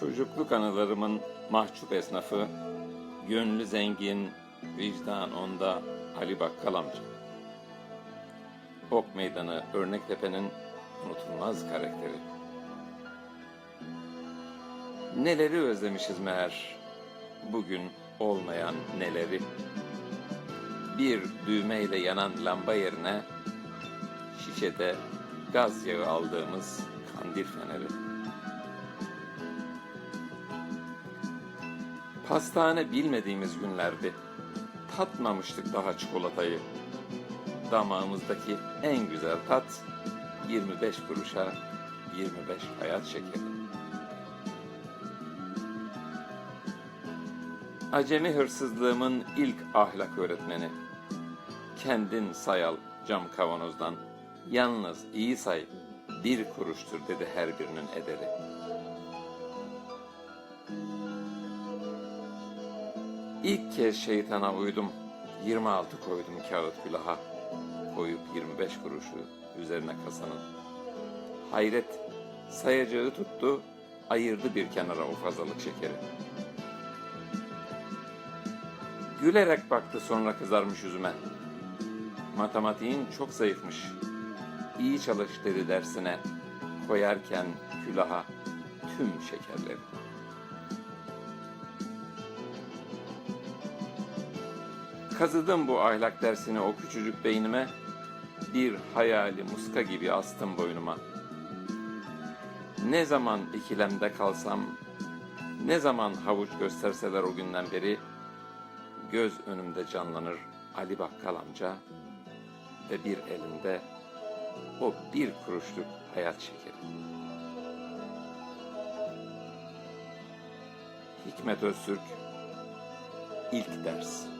Çocukluk anılarımın mahcup esnafı, gönlü zengin, vicdan onda Ali Bakkal amca. Ok Meydanı Örnektepe'nin unutulmaz karakteri. Neleri özlemişiz meğer, bugün olmayan neleri. Bir düğmeyle yanan lamba yerine şişede gaz yağı aldığımız kandil feneri. Pastane bilmediğimiz günlerdi. Tatmamıştık daha çikolatayı. Damağımızdaki en güzel tat 25 kuruşa 25 hayat şekeri. Acemi hırsızlığımın ilk ahlak öğretmeni. Kendin sayal cam kavanozdan. Yalnız iyi say bir kuruştur dedi her birinin ederi. İlk kez şeytana uydum. 26 koydum kağıt külaha. Koyup 25 kuruşu üzerine kasanın. Hayret sayacağı tuttu, ayırdı bir kenara o fazlalık şekeri. Gülerek baktı sonra kızarmış yüzüme. Matematiğin çok zayıfmış. İyi çalış dedi dersine. Koyarken külaha tüm şekerleri. Kazıdım bu ahlak dersini o küçücük beynime. Bir hayali muska gibi astım boynuma. Ne zaman ikilemde kalsam, ne zaman havuç gösterseler o günden beri, göz önümde canlanır Ali Bakkal amca ve bir elinde o bir kuruşluk hayat şekeri. Hikmet Öztürk İlk Ders